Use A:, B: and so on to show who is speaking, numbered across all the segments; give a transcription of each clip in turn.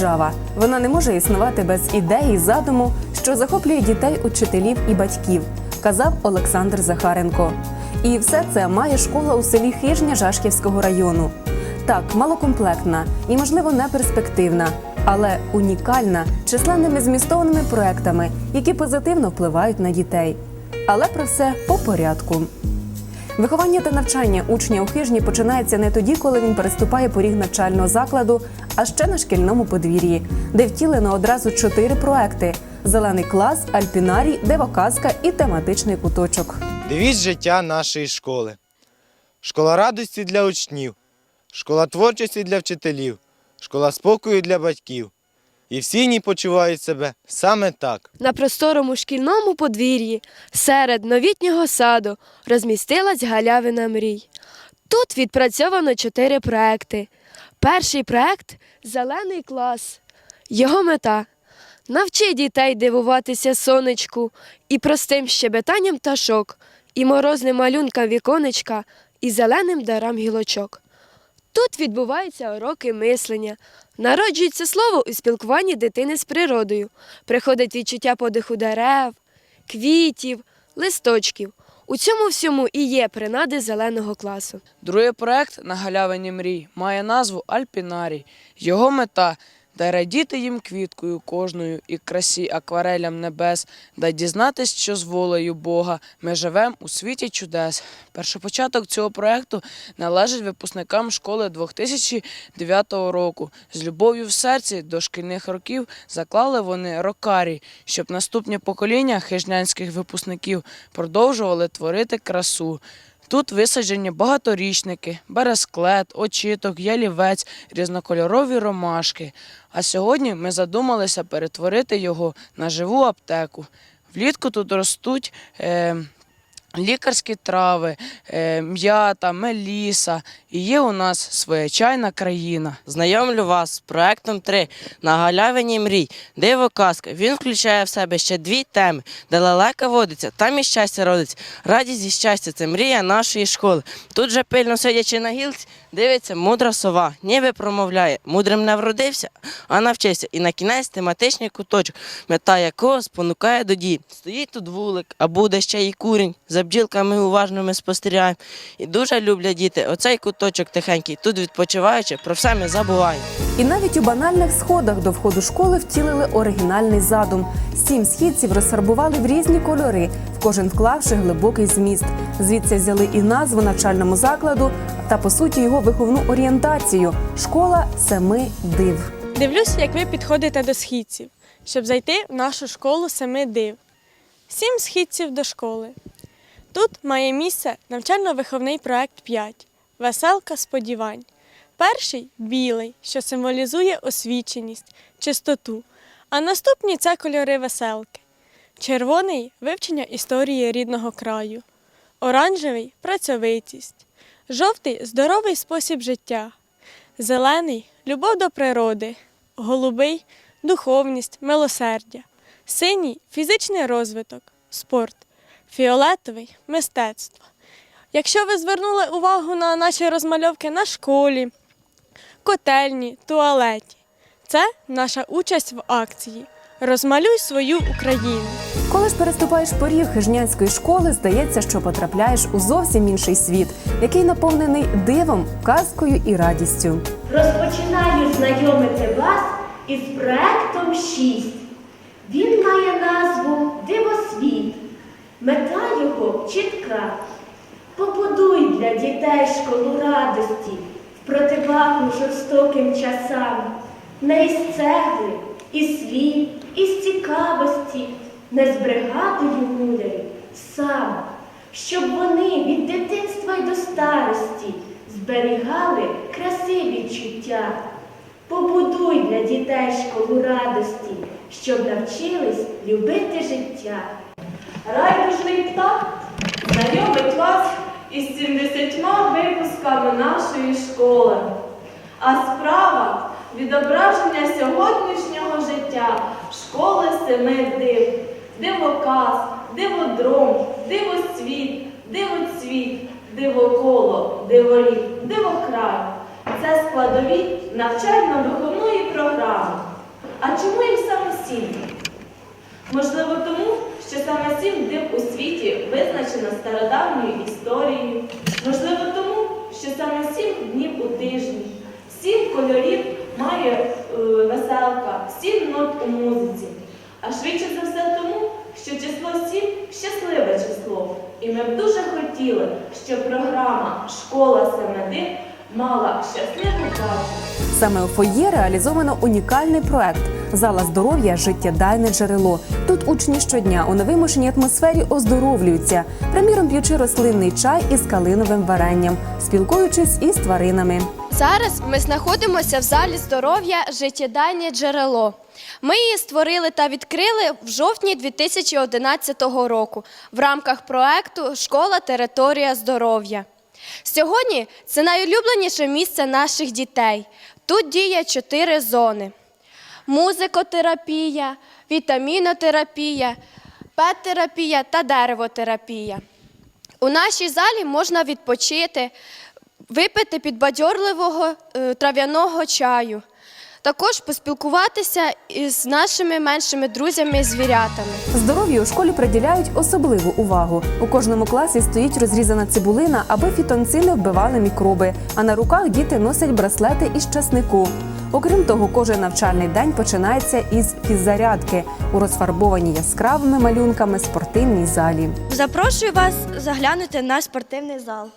A: держава. Вона не може існувати без ідеї задуму, що захоплює дітей, учителів і батьків, казав Олександр Захаренко. І все це має школа у селі Хижня Жашківського району. Так, малокомплектна і, можливо, не перспективна, але унікальна численними змістовними проектами, які позитивно впливають на дітей. Але про все по порядку. Виховання та навчання учня у хижні починається не тоді, коли він переступає поріг навчального закладу, а ще на шкільному подвір'ї, де втілено одразу чотири проекти: зелений клас, альпінарій, девоказка і тематичний куточок.
B: Девіз життя нашої школи. Школа радості для учнів, школа творчості для вчителів, школа спокою для батьків. І всі в ній почувають себе саме так.
C: На просторому шкільному подвір'ї серед новітнього саду розмістилась галявина мрій. Тут відпрацьовано чотири проекти. Перший проект Зелений клас. Його мета навчи дітей дивуватися сонечку і простим щебетанням пташок, і морозним малюнкам віконечка, і зеленим дарам гілочок. Тут відбуваються уроки мислення, народжується слово у спілкуванні дитини з природою, приходить відчуття подиху дерев, квітів, листочків. У цьому всьому і є принади зеленого класу.
D: Другий проект на галявині мрій має назву Альпінарій. Його мета дай радіти їм квіткою кожною і красі акварелям небес, дай дізнатись, що з волею Бога ми живемо у світі чудес. Першопочаток цього проекту належить випускникам школи 2009 року. З любов'ю в серці до шкільних років заклали вони рокарій, щоб наступні покоління хижнянських випускників продовжували творити красу. Тут висаджені багаторічники, бересклет, очіток, ялівець, різнокольорові ромашки. А сьогодні ми задумалися перетворити його на живу аптеку. Влітку тут ростуть е, лікарські трави, е, м'ята, меліса. І є у нас своя чайна країна.
E: Знайомлю вас з проектом 3 на галявині мрій. Диво казка. Він включає в себе ще дві теми, де лелека водиться, там і щастя родиться. Радість і щастя це мрія нашої школи. Тут же пильно сидячи на гілці, дивиться мудра сова, ніби промовляє. Мудрим не вродився, а навчився. І на кінець тематичний куточок, мета якого спонукає до дій. Стоїть тут вулик, а буде ще й курінь. За бджілками уважно ми спостерігаємо. І дуже люблять діти. Оцей куточок тихенький. Тут відпочиваючи, про все ми забуваємо.
A: І навіть у банальних сходах до входу школи втілили оригінальний задум. Сім східців розфарбували в різні кольори, в кожен вклавши глибокий зміст. Звідси взяли і назву навчальному закладу та по суті його виховну орієнтацію школа семи див.
F: Дивлюсь, як ви підходите до східців, щоб зайти в нашу школу семи див. Сім східців до школи. Тут має місце навчально-виховний проект 5 Веселка сподівань. Перший білий, що символізує освіченість, чистоту. А наступні це кольори веселки. Червоний вивчення історії рідного краю. Оранжевий працьовитість. Жовтий здоровий спосіб життя. Зелений любов до природи, голубий духовність, милосердя, синій фізичний розвиток, спорт, фіолетовий мистецтво. Якщо ви звернули увагу на наші розмальовки на школі, котельні, туалеті, це наша участь в акції. Розмалюй свою Україну.
A: Коли ж переступаєш поріг хижнянської школи, здається, що потрапляєш у зовсім інший світ, який наповнений дивом, казкою і радістю.
G: Розпочинаю знайомити вас із проектом 6. Він має назву Дивосвіт. Мета його чітка. Побудуй для дітей школу радості в противагу жорстоким часам. Не із цегли, із слів, із цікавості, не з бригадою сам, щоб вони від дитинства й до старості зберігали краси відчуття. Побудуй для дітей школу радості, щоб навчились любити життя.
H: Райдужний птах знайомить вас із 70 випусками нашої школи. А справа відображення сьогоднішнього життя школи семи див, дивоказ, диводром, дивосвіт, дивоцвіт, дивоколо, диворіт, дивокрай. Це складові навчально-виховної програми. А чому їх самостійно? Можливо, стародавньою історією. Можливо, тому, що саме сім днів у тижні, сім кольорів має е, веселка, сім нот у музиці. А швидше за все тому, що число сім щасливе число. І ми б дуже хотіли, щоб програма Школа Семеди мала щасливу дату.
A: Саме у фоє реалізовано унікальний проект Зала здоров'я життєдайне джерело. Тут учні щодня у невимушеній атмосфері оздоровлюються, приміром п'ючи рослинний чай із калиновим варенням, спілкуючись із тваринами.
C: Зараз ми знаходимося в залі здоров'я Життєдайне джерело. Ми її створили та відкрили в жовтні 2011 року в рамках проекту Школа Територія здоров'я. Сьогодні це найулюбленіше місце наших дітей. Тут діє чотири зони: музикотерапія, вітамінотерапія, пет-терапія та деревотерапія. У нашій залі можна відпочити, випити підбадьорливого е, трав'яного чаю, також поспілкуватися із нашими меншими друзями звірятами.
A: Здоров'ю у школі приділяють особливу увагу. У кожному класі стоїть розрізана цибулина, аби фітонцини не вбивали мікроби. А на руках діти носять браслети із часнику. Окрім того, кожен навчальний день починається із фіззарядки у розфарбованій яскравими малюнками спортивній залі.
I: Запрошую вас заглянути на спортивний зал.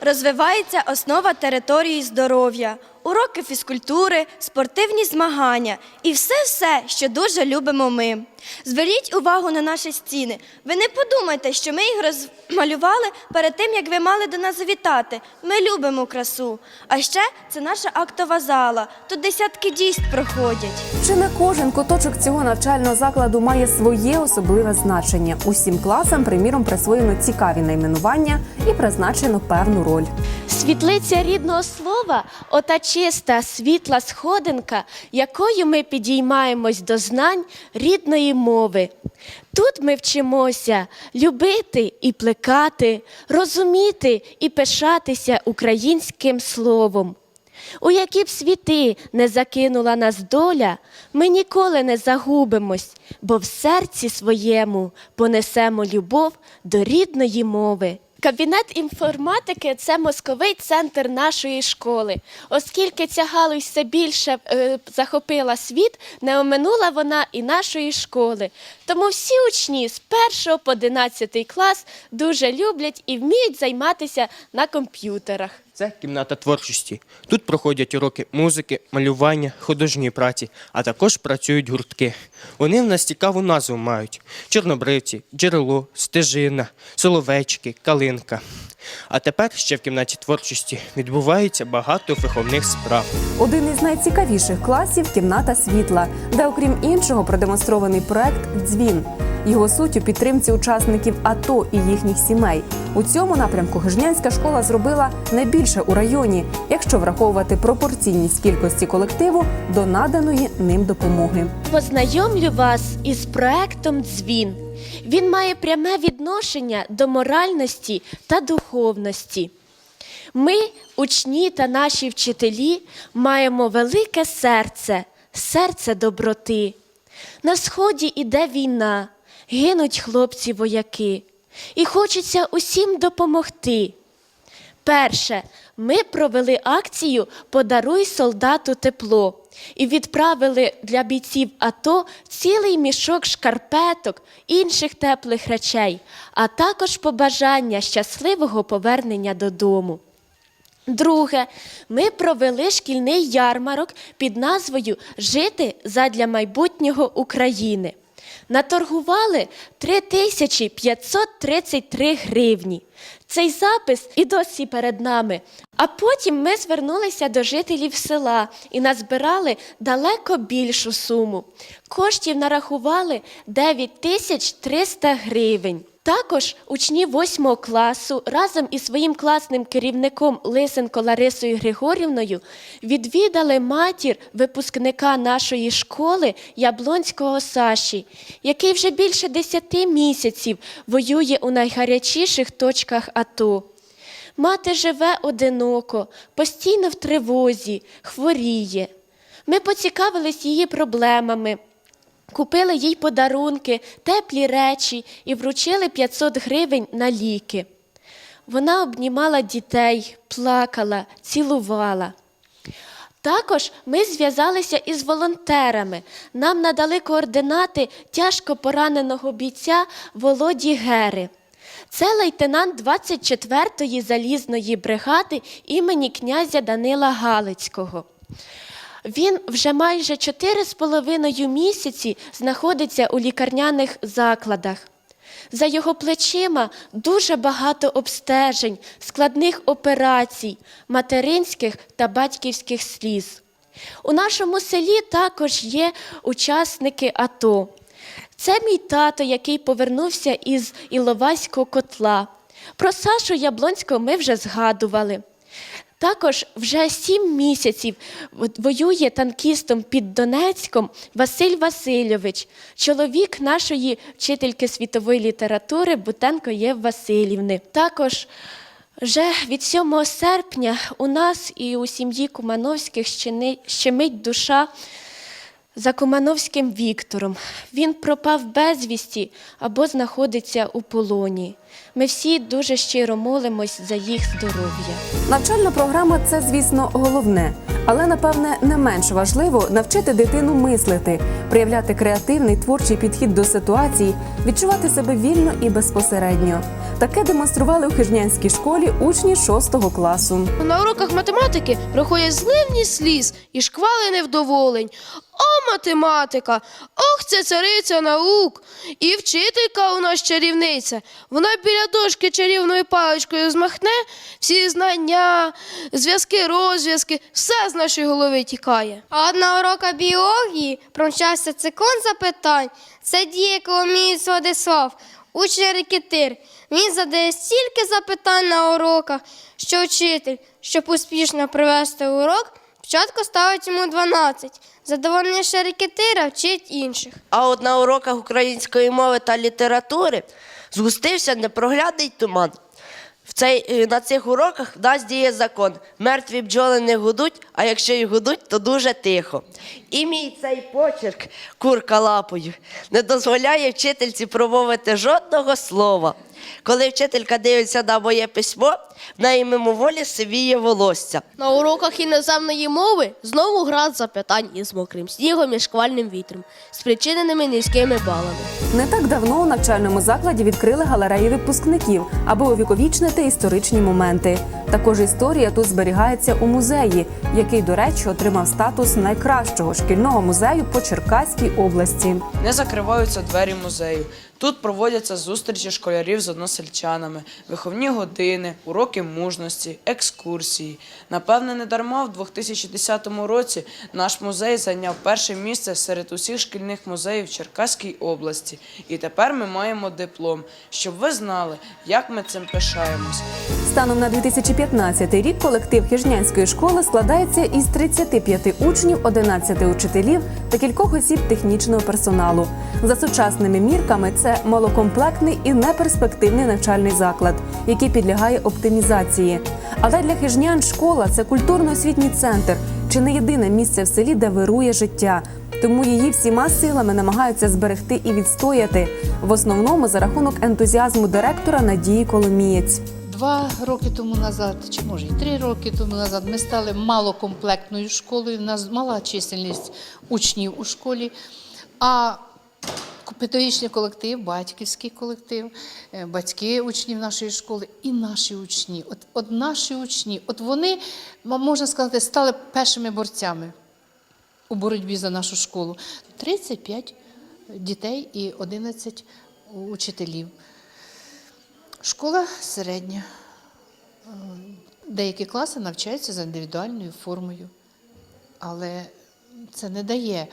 I: Розвивається основа території здоров'я, уроки фізкультури, спортивні змагання і все-все, що дуже любимо ми. Зверніть увагу на наші стіни. Ви не подумайте, що ми їх розмалювали перед тим, як ви мали до нас завітати. Ми любимо красу. А ще це наша актова зала. Тут десятки дійств проходять.
A: Чи не кожен куточок цього навчального закладу має своє особливе значення? Усім класам, приміром, присвоєно цікаві найменування і призначено певну роль.
J: Світлиця рідного слова ота чиста, світла сходинка, якою ми підіймаємось до знань рідної мови. Тут ми вчимося любити і плекати, розуміти і пишатися українським словом. У які б світи не закинула нас доля, ми ніколи не загубимось, бо в серці своєму понесемо любов до рідної мови. Кабінет інформатики це мозковий центр нашої школи. Оскільки ця галузь все більше е, захопила світ, не оминула вона і нашої школи. Тому всі учні з 1 по 11 клас дуже люблять і вміють займатися на комп'ютерах.
K: Це кімната творчості. Тут проходять уроки музики, малювання, художньої праці, а також працюють гуртки. Вони в нас цікаву назву мають: чорнобривці, джерело, стежина, соловечки, калинка. А тепер ще в кімнаті творчості відбувається багато виховних справ.
A: Один із найцікавіших класів кімната світла, де, окрім іншого, продемонстрований проект Дзвін. Його суть у підтримці учасників АТО і їхніх сімей. У цьому напрямку Гижнянська школа зробила найбільше у районі, якщо враховувати пропорційність кількості колективу до наданої ним допомоги.
J: Познайомлю вас із проектом Дзвін. Він має пряме відношення до моральності та духовності. Ми, учні та наші вчителі, маємо велике серце, серце доброти. На сході іде війна, гинуть хлопці-вояки, і хочеться усім допомогти. Перше, ми провели акцію Подаруй солдату тепло і відправили для бійців АТО цілий мішок шкарпеток, інших теплих речей, а також побажання щасливого повернення додому. Друге, ми провели шкільний ярмарок під назвою Жити задля майбутнього України. Наторгували 3533 гривні. Цей запис і досі перед нами. А потім ми звернулися до жителів села і назбирали далеко більшу суму. Коштів нарахували 9300 гривень. Також учні 8 класу разом із своїм класним керівником Лисенко Ларисою Григорівною відвідали матір випускника нашої школи Яблонського Саші, який вже більше 10 місяців воює у найгарячіших точках АТО. Мати живе одиноко, постійно в тривозі, хворіє. Ми поцікавились її проблемами. Купили їй подарунки, теплі речі і вручили 500 гривень на ліки. Вона обнімала дітей, плакала, цілувала. Також ми зв'язалися із волонтерами. Нам надали координати тяжко пораненого бійця Володі Гери. Це лейтенант 24-ї залізної бригади імені князя Данила Галицького. Він вже майже 4,5 місяці знаходиться у лікарняних закладах. За його плечима дуже багато обстежень, складних операцій, материнських та батьківських сліз. У нашому селі також є учасники АТО. Це мій тато, який повернувся із Іловайського котла. Про Сашу Яблонського ми вже згадували. Також вже сім місяців воює танкістом під Донецьком Василь Васильович, чоловік нашої вчительки світової літератури Бутенко Єв Васильівни. Також вже від 7 серпня у нас і у сім'ї Кумановських щемить душа за Кумановським Віктором. Він пропав безвісті або знаходиться у полоні. Ми всі дуже щиро молимось за їх здоров'я.
A: Навчальна програма це, звісно, головне, але напевне не менш важливо навчити дитину мислити, проявляти креативний творчий підхід до ситуації, відчувати себе вільно і безпосередньо. Таке демонстрували у хижнянській школі учні 6 класу.
C: На уроках математики проходять зливні сліз і шквали невдоволень. О, математика! Ох, це цариця наук! І вчителька у нас чарівниця. Вона біля дошки чарівною паличкою змахне, всі знання, зв'язки, розв'язки, все з нашої голови тікає.
I: А от на уроках біології промчався циклон запитань. Це діє Коломієць Владислав, учень рекетир. Він задає стільки запитань на уроках, що вчитель, щоб успішно провести урок, спочатку ставить йому 12. Задовольніше рекетира вчить інших.
L: А от на уроках української мови та літератури згустився непроглядний туман. В цей, е, на цих уроках в нас діє закон. Мертві бджоли не гудуть, а якщо й гудуть, то дуже тихо. І мій цей почерк, курка лапою, не дозволяє вчительці промовити жодного слова. Коли вчителька дивиться на моє письмо, в неї мимоволі сивіє волосся.
C: На уроках іноземної мови знову град запитань із мокрим снігом і шквальним вітром, спричиненими низькими балами.
A: Не так давно у навчальному закладі відкрили галереї випускників, аби увіковічнити історичні моменти. Також історія тут зберігається у музеї, який, до речі, отримав статус найкращого шкільного музею по Черкаській області.
D: Не закриваються двері музею. Тут проводяться зустрічі школярів з односельчанами, виховні години, уроки мужності, екскурсії. Напевне, не дарма в 2010 році наш музей зайняв перше місце серед усіх шкільних музеїв Черкаській області. І тепер ми маємо диплом, щоб ви знали, як ми цим пишаємось.
A: Станом на 2015 рік колектив Хижнянської школи складається із 35 учнів, 11 учителів та кількох осіб технічного персоналу. За сучасними мірками це малокомплектний і неперспективний навчальний заклад, який підлягає оптимізації. Але для хижнян школа це культурно-освітній центр, чи не єдине місце в селі, де вирує життя. Тому її всіма силами намагаються зберегти і відстояти в основному за рахунок ентузіазму директора Надії Коломієць.
M: Два роки тому назад, чи може і три роки тому назад, ми стали малокомплектною школою. У нас мала чисельність учнів у школі. А педагогічний колектив, батьківський колектив, е, батьки учнів нашої школи і наші учні. От, от наші учні, от вони, можна сказати, стали першими борцями у боротьбі за нашу школу. 35 дітей і 11 учителів. Школа середня. Е, Деякі класи навчаються за індивідуальною формою, але це не дає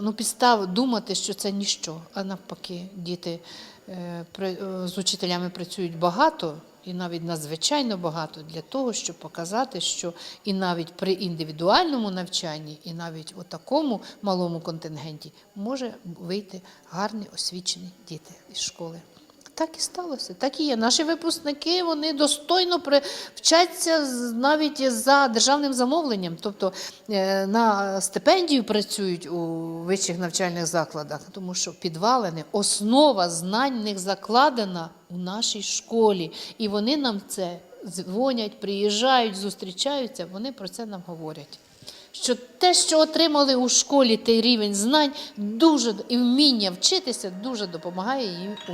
M: ну, підстав думати, що це ніщо. А навпаки, діти е, е, з учителями працюють багато і навіть надзвичайно багато для того, щоб показати, що і навіть при індивідуальному навчанні, і навіть у такому малому контингенті може вийти гарні освічені діти із школи. Так і сталося, так і є. Наші випускники вони достойно при... вчаться навіть за державним замовленням, тобто е, на стипендію працюють у вищих навчальних закладах, тому що підвалини, основа знань них закладена у нашій школі. І вони нам це дзвонять, приїжджають, зустрічаються, вони про це нам говорять. Що те, що отримали у школі, той рівень знань, дуже і вміння вчитися дуже допомагає їм у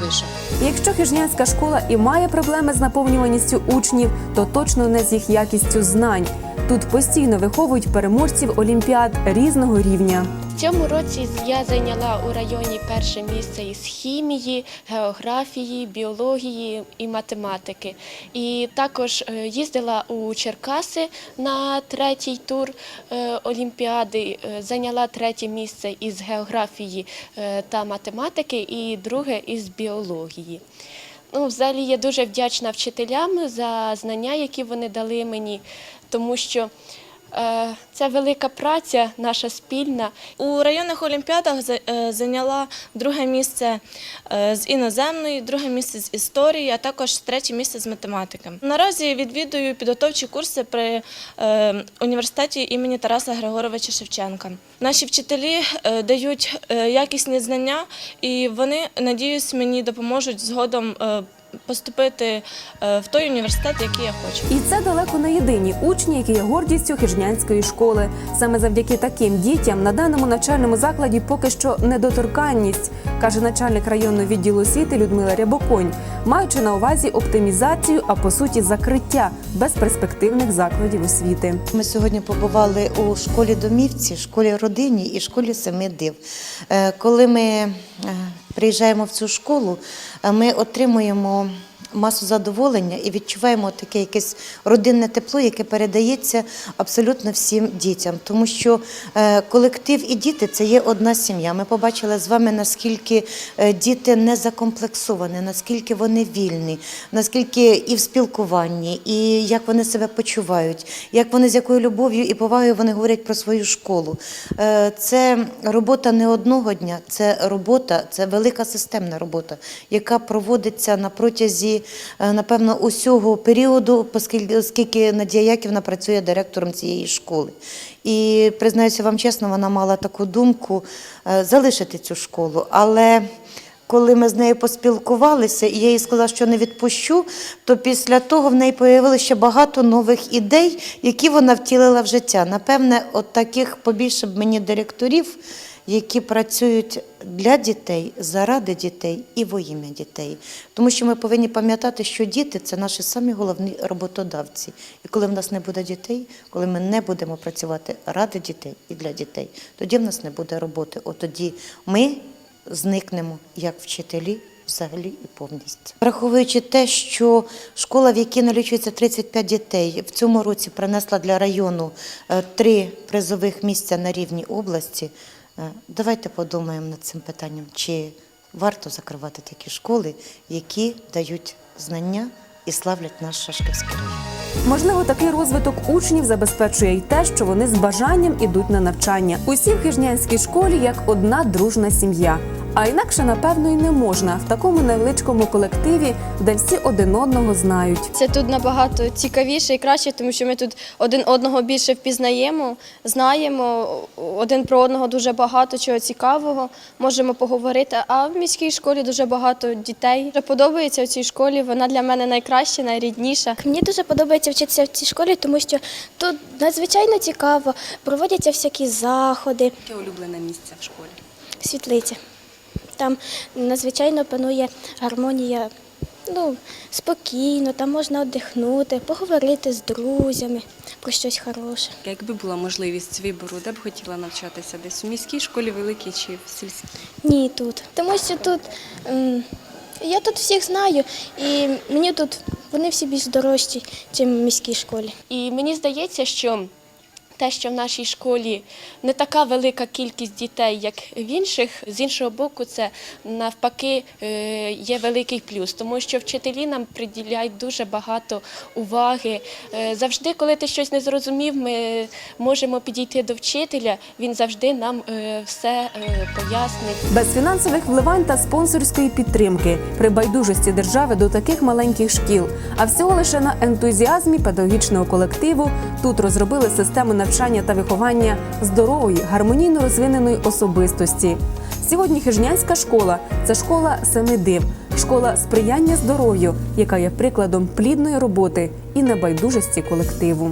M: вишах.
A: Якщо хижнянська школа і має проблеми з наповнюваністю учнів, то точно не з їх якістю знань. Тут постійно виховують переможців олімпіад різного рівня.
J: Цьому році я зайняла у районі перше місце із хімії, географії, біології і математики. І також е, їздила у Черкаси на третій тур е, Олімпіади, е, зайняла третє місце із географії та математики і друге із біології. Ну, взагалі я дуже вдячна вчителям за знання, які вони дали мені, тому що це велика праця, наша спільна.
H: У районних олімпіадах е, зайняла друге місце е, з іноземної, друге місце з історії, а також третє місце з математики. Наразі відвідую підготовчі курси при е, університеті імені Тараса Григоровича Шевченка. Наші вчителі дають якісні знання, і вони, надіюсь, мені допоможуть згодом поступити е, в той університет, який я хочу.
A: І це далеко не єдині учні, які є гордістю хижнянської школи. Саме завдяки таким дітям на даному навчальному закладі поки що недоторканність, каже начальник районного відділу освіти Людмила Рябоконь, маючи на увазі оптимізацію, а по суті закриття безперспективних закладів освіти.
N: Ми сьогодні побували у школі домівці, школі родині і школі семи див. Е, Коли ми е, приїжджаємо в цю школу, ми отримуємо масу задоволення і відчуваємо таке якесь родинне тепло, яке передається абсолютно всім дітям. Тому що е, колектив і діти це є одна сім'я. Ми побачили з вами, наскільки е, діти не закомплексовані, наскільки вони вільні, наскільки і в спілкуванні, і як вони себе почувають, як вони з якою любов'ю і повагою вони говорять про свою школу. Е, Це робота не одного дня, це робота, це велика системна робота, яка проводиться на протязі, напевно, усього періоду, оскільки Надія Яківна працює директором цієї школи. І признаюся вам чесно, вона мала таку думку е, залишити цю школу, але коли ми з нею поспілкувалися, і я їй сказала, що не відпущу, то після того в неї появилося ще багато нових ідей, які вона втілила в життя. Напевне, от таких побільше б мені директорів, які працюють для дітей, заради дітей і во ім'я дітей. Тому що ми повинні пам'ятати, що діти це наші самі головні роботодавці. І коли в нас не буде дітей, коли ми не будемо працювати ради дітей і для дітей, тоді в нас не буде роботи. От тоді ми зникнемо як вчителі. Взагалі і повністю. Враховуючи те, що школа, в якій налічується 35 дітей, в цьому році принесла для району е, три призових місця на рівні області, давайте подумаємо над цим питанням, чи варто закривати такі школи, які дають знання і славлять наш Шашківський район.
A: Можливо, такий розвиток учнів забезпечує й те, що вони з бажанням ідуть на навчання. Усі в хижнянській школі як одна дружна сім'я. А інакше, напевно, і не можна в такому невеличкому колективі, де всі один одного знають.
I: Це тут набагато цікавіше і краще, тому що ми тут один одного більше впізнаємо, знаємо один про одного дуже багато чого цікавого, можемо поговорити. А в міській школі дуже багато дітей. Дуже подобається в цій школі. Вона для мене найкраща, найрідніша.
O: Мені дуже подобається вчитися в цій школі, тому що тут надзвичайно цікаво, проводяться всякі заходи.
A: Яке улюблене місце в школі?
O: Світлиця. Там надзвичайно панує гармонія. Ну, спокійно, там можна віддихнути, поговорити з друзями про щось хороше.
P: Якби була можливість вибору, де б хотіла навчатися? Десь у міській школі великій чи в сільській?
O: Ні, тут. Тому що тут я тут всіх знаю, і мені тут вони всі більш дорожчі, ніж в міській школі.
J: І мені здається, що те, що в нашій школі не така велика кількість дітей, як в інших, з іншого боку, це навпаки е, є великий плюс, тому що вчителі нам приділяють дуже багато уваги. Е, Завжди, коли ти щось не зрозумів, ми можемо підійти до вчителя, він завжди нам е, все пояснить.
A: Без фінансових вливань та спонсорської підтримки при байдужості держави до таких маленьких шкіл, а всього лише на ентузіазмі педагогічного колективу тут розробили систему навчання та виховання здорової, гармонійно розвиненої особистості. Сьогодні хижнянська школа це школа семи див, школа сприяння здоров'ю, яка є прикладом плідної роботи і небайдужості колективу.